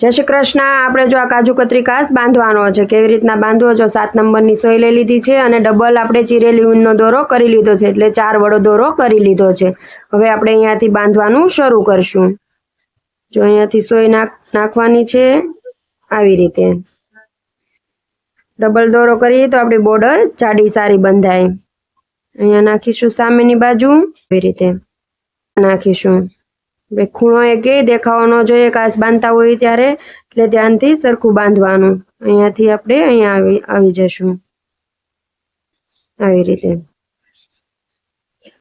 જય શ્રી કૃષ્ણ. આપણે જો આ કાજુ કતરી કાસ બાંધવાનો છે, કેવી રીતના બાંધવો જો સાત નંબરની સોય લઈ લીધી છે અને ડબલ આપણે ચીરેલી ઊનનો દોરો કરી લીધો છે, એટલે ચાર વડો દોરો કરી લીધો છે. હવે આપણે અહીંયાથી બાંધવાનું શરૂ કરશું. જો અહીંયાથી સોય નાખ, નાખવાની છે, આવી રીતે. ડબલ દોરો કરીએ તો આપણી બોર્ડર જાડી સારી બંધાય. અહીંયા નાખીશું સામેની બાજુ એવી રીતે. નાખીશું. આપણે ખૂણો એ કે દેખાવો ન જોઈએ, કાચ બાંધતા હોય ત્યારે એટલે ધ્યાનથી સરખું બાંધવાનું. અહીંયાથી આપણે અહીંયા આવી આવી જશું. આવી રીતે.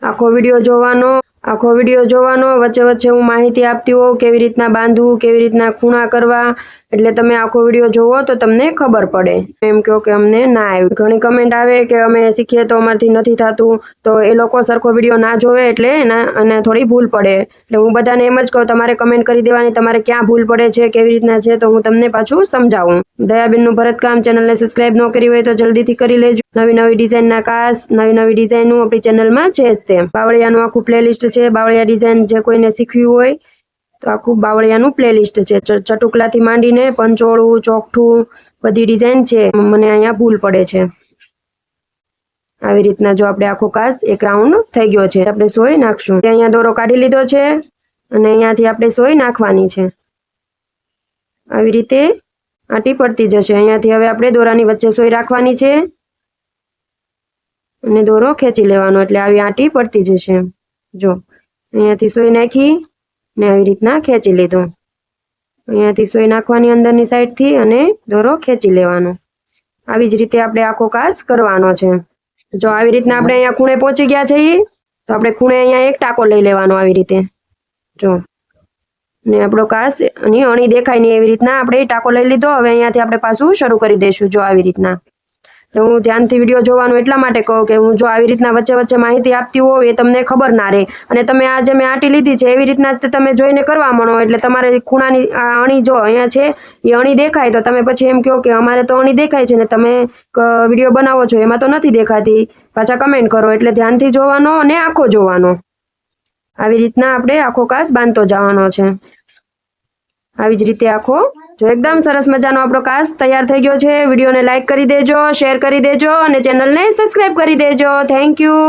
આખો વીડિયો જોવાનો આખો વીડિયો જોવાનો, વચ્ચે વચ્ચે હું માહિતી આપતી હોઉં, કેવી રીતના બાંધવું, કેવી રીતના ખૂણા કરવા, એટલે તમે આખો વીડિયો જોવો તો તમને ખબર પડે. એમ કહો કે અમને ના આવ્યું. ઘણી કમેન્ટ આવે કે અમે શીખીએ તો અમારથી નથી થતું, તો એ લોકો સરખો વીડિયો ના જોવે એટલે એના, અને થોડી ભૂલ પડે. એટલે હું બધાને એમ જ કહું, તમારે કમેન્ટ કરી દેવાની, તમારે ક્યાં ભૂલ પડે છે, કેવી રીતના છે, તો હું તમને પાછું સમજાવું. દયાબેનનું ભરતકામ ચેનલને સબસ્ક્રાઇબ ન કરી હોય તો જલ્દીથી કરી લેજો. નવી નવી ડિઝાઇનના કાસ નવી નવી ડિઝાઇનનું આપણી ચેનલમાં છે જ તે બાવળિયાનું આખું પ્લેલિસ્ટ છે બાવળિયા ડિઝાઇન જે કોઈને શીખવી હોય, તો આખું બાવળિયાનું પ્લેલિસ્ટ છે. ચટુકલાથી માંડીને પંચોળું ચોકઠું બધી ડિઝાઇન છે. મને અહીંયા ભૂલ પડે છે. આવી રીતના જો આપણે આખો કાસ એક રાઉન્ડ થઈ ગયો છે. આપણે સોય નાખશું. અહીંયા દોરો કાઢી લીધો છે અને અહીંયાથી આપણે સોય નાખવાની છે. આવી રીતે આંટી પડતી જશે. અહીંયાથી હવે આપણે દોરાની વચ્ચે સોય રાખવાની છે અને દોરો ખેંચી લેવાનો. એટલે આવી આંટી પડતી જશે. જો. અહીંયાથી સોય નાખી ને આવી રીતના ખેંચી લીધો. અહીંયાથી સોય નાખવાની અંદરની સાઈડથી અને દોરો ખેંચી લેવાનો. આવી જ રીતે આપણે આખો કાસ કરવાનો છે. જો આવી રીતના આપણે અહીંયા ખૂણે પહોંચી ગયા છીએ, તો આપણે ખૂણે અહીંયા એક ટાંકો લઈ લેવાનો આવી રીતે. જો. ને આપણો કાસ અને અણી દેખાય નહીં એવી રીતના આપણે ટાંકો લઈ લીધો. હવે અહીંયાથી આપણે પાછું શરૂ કરી દઈશું જો આવી રીતના. તો હું ધ્યાનથી વીડિયો જોવાનું એટલા માટે કહું કે હું જો આવી રીતના વચ્ચે વચ્ચે માહિતી આપતી હોઉં એ તમને ખબર ના રહે. અને તમે આ જે મેં આંટી લીધી છે, એવી રીતના તમે જોઈને કરવા માંડો એટલે તમારે ખૂણાની આ અણી જો અહીંયા છે, એ અણી દેખાય. તો તમે પછી એમ કહો કે અમારે તો અણી દેખાય છે ને તમે વીડિયો બનાવો છો, એમાં તો નથી દેખાતી. પાછા કમેન્ટ કરો. એટલે ધ્યાનથી જોવાનો અને આખો જોવાનો. આવી રીતના આપણે આખો કાસ બાંધતો જવાનો છે. આવી જ રીતે આખો જો એકદમ સરસ મજાનો આપણો કાસ તૈયાર થઈ ગયો છે. વિડીયોને લાઇક કરી દેજો શેર કરી દેજો અને ચેનલને સબસ્ક્રાઈબ કરી દેજો. Thank you